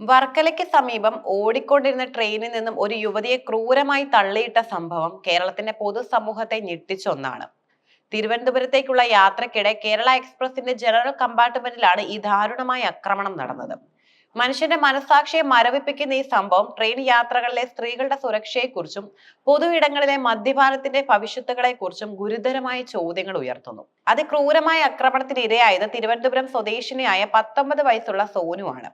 വർക്കലയ്ക്ക് സമീപം ഓടിക്കൊണ്ടിരുന്ന ട്രെയിനിൽ നിന്നും ഒരു യുവതിയെ ക്രൂരമായി തള്ളിയിട്ട സംഭവം കേരളത്തിന്റെ പൊതുസമൂഹത്തെ ഞെട്ടിച്ച ഒന്നാണ് തിരുവനന്തപുരത്തേക്കുള്ള യാത്രക്കിടെ കേരള എക്സ്പ്രസിന്റെ ജനറൽ കമ്പാർട്ട്മെന്റിലാണ് ഈ ദാരുണമായ ആക്രമണം നടന്നത്. മനുഷ്യന്റെ മനസാക്ഷിയെ മരവിപ്പിക്കുന്ന ഈ സംഭവം ട്രെയിൻ യാത്രകളിലെ സ്ത്രീകളുടെ സുരക്ഷയെക്കുറിച്ചും പൊതു ഇടങ്ങളിലെ മദ്യപാനത്തിന്റെ ഭവിഷ്യത്തുകളെക്കുറിച്ചും ഗുരുതരമായ ചോദ്യങ്ങൾ ഉയർത്തുന്നു. അതിക്രൂരമായ ആക്രമണത്തിന് ഇരയായത് തിരുവനന്തപുരം സ്വദേശിനിയായ പത്തൊമ്പത് വയസ്സുള്ള സോനുവാണ്.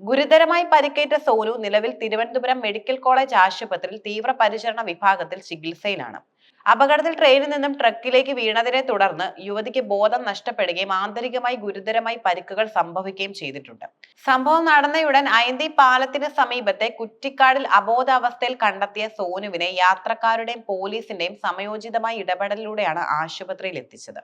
ഗുരുതരമായി പരിക്കേറ്റ സോനു നിലവിൽ തിരുവനന്തപുരം മെഡിക്കൽ കോളേജ് ആശുപത്രിയിൽ തീവ്രപരിചരണ വിഭാഗത്തിൽ ചികിത്സയിലാണ്. അപകടത്തിൽ ട്രെയിനിൽ നിന്നും ട്രക്കിലേക്ക് വീണതിനെ തുടർന്ന് യുവതിക്ക് ബോധം നഷ്ടപ്പെടുകയും ആന്തരികമായി ഗുരുതരമായി പരിക്കുകൾ സംഭവിക്കുകയും ചെയ്തിട്ടുണ്ട്. സംഭവം നടന്നയുടൻ അയന്തി പാലത്തിന് സമീപത്തെ കുറ്റിക്കാടിൽ അബോധാവസ്ഥയിൽ കണ്ടെത്തിയ സോനുവിനെ യാത്രക്കാരുടെയും പോലീസിന്റെയും സമയോചിതമായ ഇടപെടലിലൂടെയാണ് ആശുപത്രിയിൽ എത്തിച്ചത്.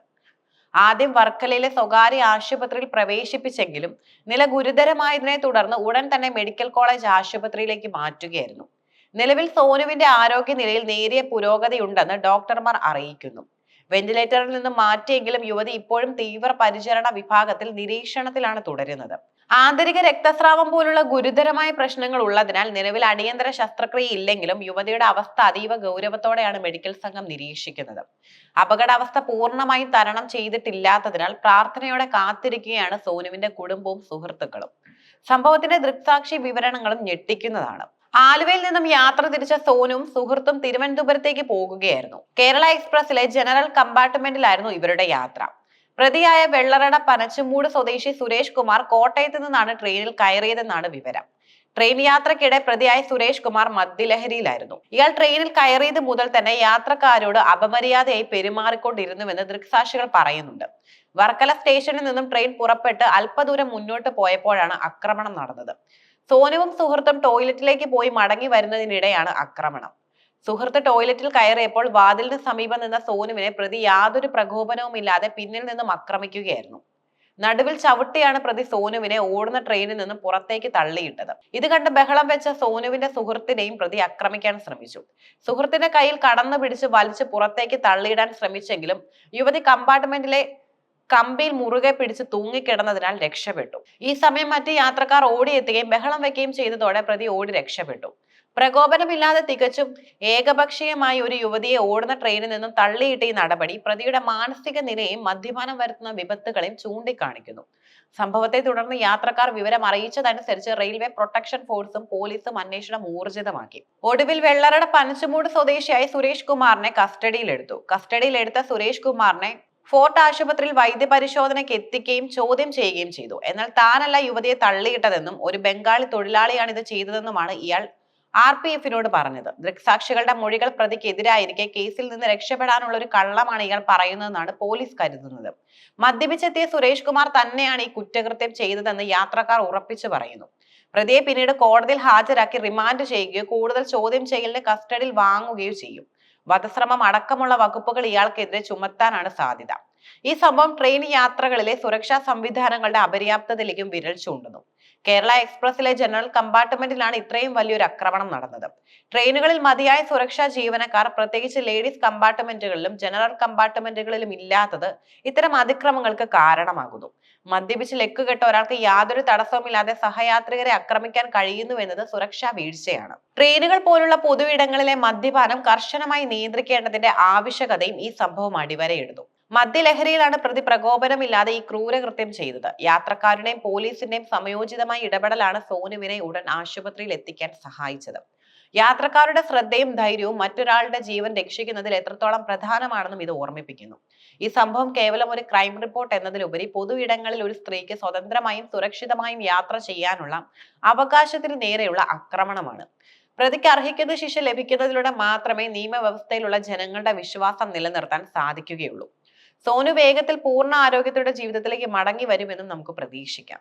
ആദ്യം വർക്കലയിലെ സ്വകാര്യ ആശുപത്രിയിൽ പ്രവേശിപ്പിച്ചെങ്കിലും നില ഗുരുതരമായതിനെ തുടർന്ന് ഉടൻ തന്നെ മെഡിക്കൽ കോളേജ് ആശുപത്രിയിലേക്ക് മാറ്റുകയായിരുന്നു. നിലവിൽ സോനുവിന്റെ ആരോഗ്യനിലയിൽ നേരിയ പുരോഗതിയുണ്ടെന്ന് ഡോക്ടർമാർ അറിയിക്കുന്നു. വെന്റിലേറ്ററിൽ നിന്ന് മാറ്റിയെങ്കിലും യുവതി ഇപ്പോഴും തീവ്ര പരിചരണ വിഭാഗത്തിൽ നിരീക്ഷണത്തിലാണ് തുടരുന്നത്. ആന്തരിക രക്തസ്രാവം പോലുള്ള ഗുരുതരമായ പ്രശ്നങ്ങൾ ഉള്ളതിനാൽ നിലവിൽ അടിയന്തര ശസ്ത്രക്രിയ ഇല്ലെങ്കിലും യുവതിയുടെ അവസ്ഥ അതീവ ഗൗരവത്തോടെയാണ് മെഡിക്കൽ സംഘം നിരീക്ഷിക്കുന്നത്. അപകടാവസ്ഥ പൂർണമായും തരണം ചെയ്തിട്ടില്ലാത്തതിനാൽ പ്രാർത്ഥനയോടെ കാത്തിരിക്കുകയാണ് സോനുവിന്റെ കുടുംബവും സുഹൃത്തുക്കളും. സംഭവത്തിന്റെ ദൃക്സാക്ഷി വിവരണങ്ങളും ഞെട്ടിക്കുന്നതാണ്. ആലുവയിൽ നിന്നും യാത്ര തിരിച്ച സോനും സുഹൃത്തും തിരുവനന്തപുരത്തേക്ക് പോകുകയായിരുന്നു. കേരള എക്സ്പ്രസിലെ ജനറൽ കമ്പാർട്ട്മെന്റിലായിരുന്നു ഇവരുടെ യാത്ര. പ്രതിയായ വെള്ളറട പനച്ചുമൂട് സ്വദേശി സുരേഷ് കുമാർ കോട്ടയത്ത് നിന്നാണ് ട്രെയിനിൽ കയറിയതെന്നാണ് വിവരം. ട്രെയിൻ യാത്രക്കിടെ പ്രതിയായ സുരേഷ് കുമാർ മദ്യലഹരിയിലായിരുന്നു. ഇയാൾ ട്രെയിനിൽ കയറിയത് മുതൽ തന്നെ യാത്രക്കാരോട് അപമര്യാദയായി പെരുമാറിക്കൊണ്ടിരുന്നുവെന്ന് ദൃക്സാക്ഷികൾ പറയുന്നുണ്ട്. വർക്കല സ്റ്റേഷനിൽ നിന്നും ട്രെയിൻ പുറപ്പെട്ട് അല്പദൂരം മുന്നോട്ട് പോയപ്പോഴാണ് ആക്രമണം നടന്നത്. സോനുവും സുഹൃത്തും ടോയ്ലറ്റിലേക്ക് പോയി മടങ്ങി വരുന്നതിനിടെയാണ് ആക്രമണം. സുഹൃത്ത് ടോയ്ലറ്റിൽ കയറിയപ്പോൾ വാതിലിന് സമീപം നിന്ന സോനുവിനെ പ്രതി യാതൊരു പ്രകോപനവും ഇല്ലാതെ പിന്നിൽ നിന്നും ആക്രമിക്കുകയായിരുന്നു. നടുവിൽ ചവിട്ടിയാണ് പ്രതി സോനുവിനെ ഓടുന്ന ട്രെയിനിൽ നിന്നും പുറത്തേക്ക് തള്ളിയിട്ടത്. ഇത് കണ്ട് ബഹളം വെച്ച സോനുവിന്റെ സുഹൃത്തിനെയും പ്രതി ആക്രമിക്കാൻ ശ്രമിച്ചു. സുഹൃത്തിന്റെ കയ്യിൽ കടന്നു പിടിച്ച് വലിച്ച് പുറത്തേക്ക് തള്ളിയിടാൻ ശ്രമിച്ചെങ്കിലും യുവതി കമ്പാർട്ട്മെന്റിലെ കമ്പിയിൽ മുറുകെ പിടിച്ച് തൂങ്ങിക്കിടന്നതിനാൽ രക്ഷപ്പെട്ടു. ഈ സമയം മറ്റ് യാത്രക്കാർ ഓടിയെത്തുകയും ബഹളം വെക്കുകയും ചെയ്തതോടെ പ്രതി ഓടി രക്ഷപ്പെട്ടു. പ്രകോപനമില്ലാതെ തികച്ചും ഏകപക്ഷീയമായി ഒരു യുവതിയെ ഓടുന്ന ട്രെയിനിൽ നിന്നും തള്ളിയിട്ട ഈ നടപടി പ്രതിയുടെ മാനസിക നിലയും മദ്യപാനം വരുത്തുന്ന വിപത്തുകളെയും ചൂണ്ടിക്കാണിക്കുന്നു. സംഭവത്തെ തുടർന്ന് യാത്രക്കാർ വിവരം അറിയിച്ചതനുസരിച്ച് റെയിൽവേ പ്രൊട്ടക്ഷൻ ഫോഴ്സും പോലീസും അന്വേഷണം ഊർജിതമാക്കി. ഒടുവിൽ വെള്ളറട പനച്ചുമൂട് സ്വദേശിയായ സുരേഷ് കുമാറിനെ കസ്റ്റഡിയിലെടുത്തു. കസ്റ്റഡിയിലെടുത്ത സുരേഷ് കുമാറിനെ ഫോർട്ട് ആശുപത്രിയിൽ വൈദ്യപരിശോധനയ്ക്ക് എത്തിക്കുകയും ചോദ്യം ചെയ്യുകയും ചെയ്തു. എന്നാൽ താനല്ല യുവതിയെ തള്ളിയിട്ടതെന്നും ഒരു ബംഗാളി തൊഴിലാളിയാണ് ഇത് ചെയ്തതെന്നുമാണ് ഇയാൾ ആർ പി എഫിനോട് പറഞ്ഞത്. ദൃക്സാക്ഷികളുടെ മൊഴികൾ പ്രതിക്കെതിരായിരിക്കെ കേസിൽ നിന്ന് രക്ഷപ്പെടാനുള്ള ഒരു കള്ളമാണ് ഇയാൾ പറയുന്നതെന്നാണ് പോലീസ് കരുതുന്നത്. മദ്യപിച്ചെത്തിയ സുരേഷ് കുമാർ തന്നെയാണ് ഈ കുറ്റകൃത്യം ചെയ്തതെന്ന് യാത്രക്കാർ ഉറപ്പിച്ചു പറയുന്നു. പ്രതിയെ പിന്നീട് കോടതിയിൽ ഹാജരാക്കി റിമാൻഡ് ചെയ്യുകയോ കൂടുതൽ ചോദ്യം ചെയ്യലിന് കസ്റ്റഡിയിൽ വാങ്ങുകയോ ചെയ്യും. വധശ്രമം അടക്കമുള്ള വകുപ്പുകൾ ഇയാൾക്കെതിരെ ചുമത്താനാണ് സാധ്യത. ഈ സംഭവം ട്രെയിൻ യാത്രകളിലെ സുരക്ഷാ സംവിധാനങ്ങളുടെ അപര്യാപ്തതയിലേക്കും വിരൽ ചൂണ്ടുന്നു. കേരള എക്സ്പ്രസിലെ ജനറൽ കമ്പാർട്ട്മെന്റിലാണ് ഇത്രയും വലിയൊരു ആക്രമണം നടന്നത്. ട്രെയിനുകളിൽ മതിയായ സുരക്ഷാ ജീവനക്കാർ പ്രത്യേകിച്ച് ലേഡീസ് കമ്പാർട്ട്മെന്റുകളിലും ജനറൽ കമ്പാർട്ട്മെന്റുകളിലും ഇല്ലാത്തത് ഇത്തരം അതിക്രമങ്ങൾക്ക് കാരണമാകുന്നു. മദ്യപിച്ച് ലെക്കുകെട്ട ഒരാൾക്ക് യാതൊരു തടസ്സവുമില്ലാതെ സഹയാത്രികരെ ആക്രമിക്കാൻ കഴിയുന്നു എന്നത് സുരക്ഷാ വീഴ്ചയാണ്. ട്രെയിനുകൾ പോലുള്ള പൊതു ഇടങ്ങളിലെ മദ്യപാനം കർശനമായി നിയന്ത്രിക്കേണ്ടതിന്റെ ആവശ്യകതയും ഈ സംഭവം അടിവരയിടുന്നു. മദ്യലഹരിയിലാണ് പ്രതി പ്രകോപനമില്ലാതെ ഈ ക്രൂരകൃത്യം ചെയ്തത്. യാത്രക്കാരുടെയും പോലീസിന്റെയും സമയോചിതമായ ഇടപെടലാണ് സോനുവിനെ ഉടൻ ആശുപത്രിയിൽ എത്തിക്കാൻ സഹായിച്ചത്. യാത്രക്കാരുടെ ശ്രദ്ധയും ധൈര്യവും മറ്റൊരാളുടെ ജീവൻ രക്ഷിക്കുന്നതിൽ എത്രത്തോളം പ്രധാനമാണെന്നും ഇത് ഓർമ്മിപ്പിക്കുന്നു. ഈ സംഭവം കേവലം ഒരു ക്രൈം റിപ്പോർട്ട് എന്നതിലുപരി പൊതു ഇടങ്ങളിൽ ഒരു സ്ത്രീക്ക് സ്വതന്ത്രമായും സുരക്ഷിതമായും യാത്ര ചെയ്യാനുള്ള അവകാശത്തിന് നേരെയുള്ള ആക്രമണമാണ്. പ്രതിക്ക് അർഹിക്കുന്ന ശിക്ഷ ലഭിക്കുന്നതിലൂടെ മാത്രമേ നിയമവ്യവസ്ഥയിലുള്ള ജനങ്ങളുടെ വിശ്വാസം നിലനിർത്താൻ സാധിക്കുകയുള്ളൂ. സോനു വേഗത്തിൽ പൂർണ ആരോഗ്യത്തോടെ ജീവിതത്തിലേക്ക് മടങ്ങി വരുമെന്നും നമുക്ക് പ്രതീക്ഷിക്കാം.